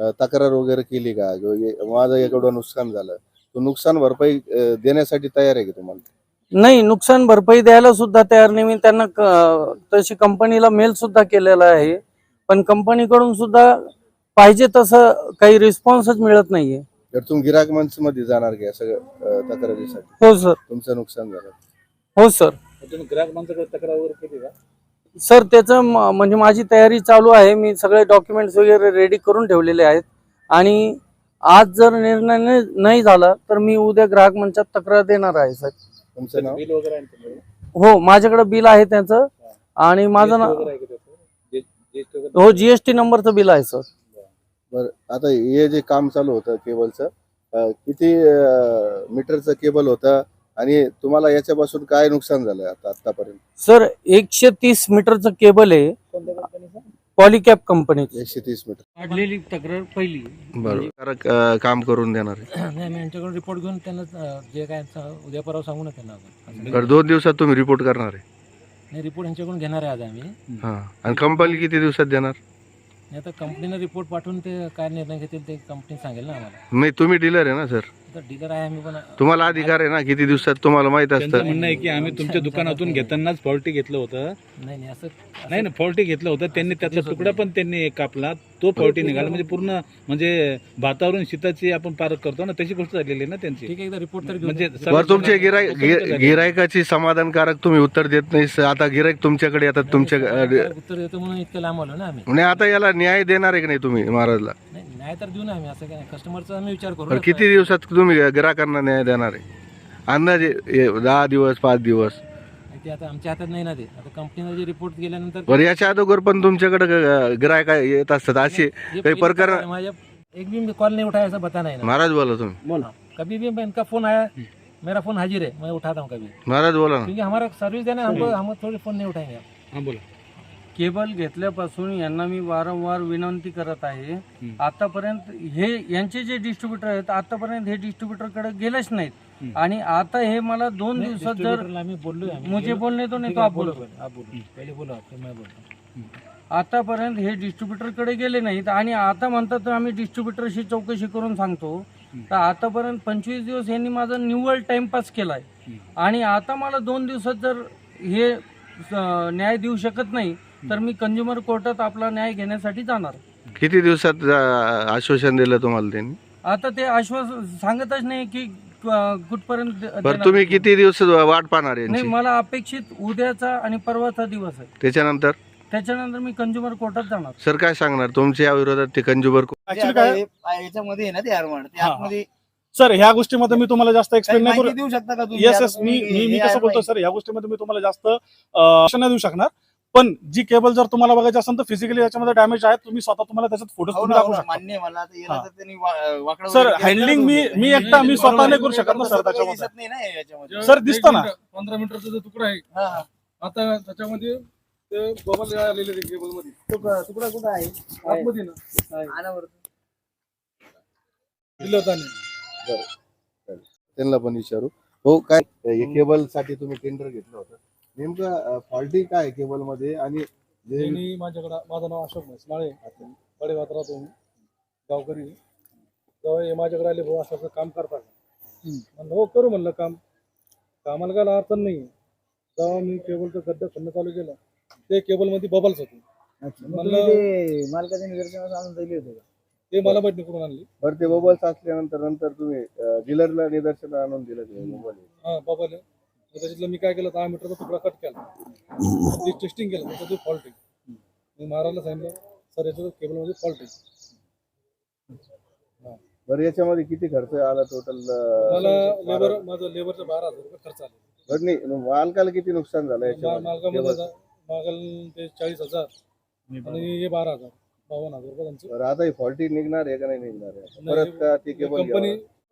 तक्रार वगैरे केली का? किंवा हे- माझं एवढं नुकसान झालं. तो नुकसान भरपाई अ, देण्यासाठी तयार आहे का तुम्हाला? नाही नुकसान भरपाई द्यायला सुद्धा तयार नाही. मी त्यांना क- तशी कंपनीला मेल सुद्धा केलेला आहे. पण कंपनीकडून सुद्धा पाहिजे तसं काही रिस्पॉन्सच मिळत नाहीये. तर तुम्ही गिराकमध्ये जाणार का या सगळं अ, तक्रारीसाठी? हो सर. तुमचं नुकसान झालं. हो सर. तुम्ही ग्राहक तक्रार वगैरे केली का? सर त्याचं म्हणजे माझी तयारी चालू आहे. मी सगळे डॉक्युमेंट्स वगैरे रेडी करून ठेवलेले आहेत. आणि आज जर निर्णय नाही- नाही झाला तर मी उद्या ग्राहक मंचात तक्रार देणार आहे सर. तुमचं नाव? बिल वगैरे आहे ना तुमच्याकडे? हो माझ्याकडे बिल आहे त्याचं. आणि माझं GST ना वगैरे आहे का त्याचं? G- GST वगैरे? हो जीएसटी नंबरचं बिल आहे सर. बरं आता हे जे काम चालू होतं केबलचं अ, किती अ, मीटरचं केबल होतं? आणि तुम्हाला याच्यापासून काय नुकसान झालं आता आतापर्यंत सर एकशे तीस मीटरचं केबल आहे? पॉलिकॅप कंपनीचं एकशे तीस मीटर. काढलेली तक्रार पहिली. बरं काम करून देणार आहे. नाही मी यांच्याकडून रिपोर्ट घेऊन त्यांना अं, जे काय सा- उद्या परवा सांगू ना त्यांना आपण. बरं दोन दिवसात तुम्ही रिपोर्ट करणार आहे. नाही रिपोर्ट यांच्याकडून घेणार आहे आज आम्ही. हा. आणि कंपनी किती दिवसात देणार? नाही आता कंपनीनं रिपोर्ट पाठवून ते काय निर्णय घेतील ते कंपनी सांगेल ना आम्हाला. नाही तुम्ही डीलर आहे ना सर डीलर आहे आम्ही पण तुम्हाला अधिकार आहे ना? किती दिवसात तुम्हाला माहीत त्यांचं असतं म्हणणं आहे की आम्ही तुमच्या दुकानातून घेतानाच फॉल्टी घेतलं होतं. नाही नाही असं नाही ना फॉल्टी घेतलं होतं. त्यांनी त्याचा तुकडा पण त्यांनी कापला. तो फॉल्टी निघाला. म्हणजे पूर्ण म्हणजे भातावरून शीताची आपण पारख करतो ना तशी गोष्ट झालेली आहे ना त्यांची. ठीक आहे एकदा रिपोर्ट तर घेऊन म्हणजे. बरं तुमचे गिराय गिरायक गिरायकाची समाधानकारक तुम्ही उत्तर देत नाही. स- आता गिरायक तुमच्याकडे येतात तुमच्या उत्तर देतो म्हणून इतकं लांब आलो ना आम्ही. म्हणजे आता याला न्याय देणार आहे की नाही तुम्ही महाराजला? नाही नाही तर देऊ ना आम्ही असं काय कस्टमरचा आम्ही विचार करू बरं ना. किती दिवसात तुम्ही गिराकांना न्याय देणार आहे? अंदाजे ए, दहा दिवस पाच दिवस? ते आता आमच्या हातात नाही ना ते. आता कंपनीनं जे रिपोर्ट गेल्यानंतर बरं याच्या अगोदर पण तुमच्याकडे गिरायक येत असतात. असे काही पहिली प्रकार है, माझ्या एक भी कॉल नहीं उठाया ऐसा बता नहीं ना. महाराज बोला तुम्ही. हाँ, कभी भी मैं इनका फोन आया मेरा फोन हाजिर है मैं उठाता हूँ कभी. महाराज बोला ना. क्योंकि हमारा सर्विस देना हमको हम थोड़ी फोन नहीं उठाएंगे आप. हा बोला. केबल घेतल्यापासून यांना मी वारंवार विनंती करत आहे. आतापर्यंत हे यांचे जे डिस्ट्रीब्युटर आहेत आतापर्यंत हे डिस्ट्रीब्युटरकडे गेलेच नाहीत. आणि आता हे मला दोन दिवसात जर मुझे बोलने दो नहीं तो आप बोलो. पहले, बोलो आतापर्यंत हे डिस्ट्रीब्युटरकडे गेले नाहीत आणि आता म्हणतात तर आम्ही डिस्ट्रीब्युटरशी चौकशी करून सांगतो. तर आतापर्यंत पंचवीस दिवस यांनी माझा निव्वळ टाइमपास केलाय. आणि आता मला दोन दिवसात जर हे न्याय देऊ शकत नाही तर मी कंझ्युमर कोर्टात आपला न्याय घेण्यासाठी जाणार. किती दिवसात अ, आश्वासन दिलं तुम्हाला त्यांनी? आता ते आश्वासन सांगतच नाही की अं, कुठपर्यंत दे- बरं देणार. तुम्ही किती दिवस वाट पाहणार नाही यांची मला अपेक्षित उद्याचा आणि परवाचा दिवस आहे. त्याच्यानंतर? त्याच्यानंतर मी कंझ्युमर कोर्टात जाणार. सर काय सांगणार? तुमच्या या विरोधात ते कंज्युमर ऍक्च्युली काय याच्यामध्ये आहे ना ते आरमड ते हा, हा. आतमध्ये सर ह्या गोष्टीमध्ये मी तुम्हाला जास्त काही एक्सप्लेन नाही माहिती करू देऊ शकता का तुम्ही? येस येस मी मी मी हे कसं बोलतो. सर ह्या गोष्टीमध्ये मी तुम्हाला जास्त अं, नाही देऊ शकणार. पण जी केबल जर तुम्हाला बघायची असेल तर फिजिकली याच्यामध्ये डॅमेज आहे. तुम्ही स्वतः तुम्हाला त्याच्यात फोटो हो तुम्ही ना, हो टाकू शकता. मान्य आहे मला. आता याला. तर त्यांनी वा- वाकडं सर हँडलिंग मी मी एकटा मी. स्वतः नाही करू शकत ना. सर त्याच्यामध्ये. सर दिसतं ना. पंधरा मीटरचा जो तुकडा आहे हा, हा. आता त्याच्यामध्ये ते बबल आलेले ते केबलमध्ये तुकडा तुकडा कुठं आहे? आतमध्ये ना. आणा बरं. दिलं होतं त्यांनी. पण विचारू. हो काय हे केबलसाठी तुम्ही टेंडर घेतलं होतं. नेमकं फॉल्टी काय केबलमध्ये आणि जे त्यांनी माझ्याकडं माझं नाव अशोक म्हैस. माळे बडेगावात राहतो मी गावकरी. जेव्हा हे माझ्याकडे आले भाऊ असं असं काम करता का म्हणलं हो करू म्हणलं काम. कामाला काय अडचण नाही जेव्हा मी केबलचं गड्डं खणणं चालू केलं ते केबलमध्ये बबल्स होते. अच्छा, मग ते मालकाच्या निदर्शनास आणून दिले होते का? ते मला माहिती कुठून आणली. बरं ते बबल्स असल्यानंतर नंतर तुम्ही डीलरला निदर्शन आणून दिलं ते मोबाईल हा बबल आहे. त्याच्यातलं मी काय केलं दहा मीटरचा तुकडा कट केला. ते टेस्टिंग केलं त्याचा तो फॉल्ट आहे. मी महाराजला सांगितलं सर याचं केबलमध्ये फॉल्ट आहे. बरं याच्यामध्ये किती खर्च आला टोटल मला लेबर माझं लेबरचं बारा हजार रुपये खर्च आला. बरं नाही मालकाला किती नुकसान झालं मालकामध्ये ते चाळीस हजार आणि हे बारा हजार बावन्न हजार रुपये त्यांचं. आता ही फॉल्टी निघणार आहे का नाही निघणार आहे? परत का ती केबल कंपनी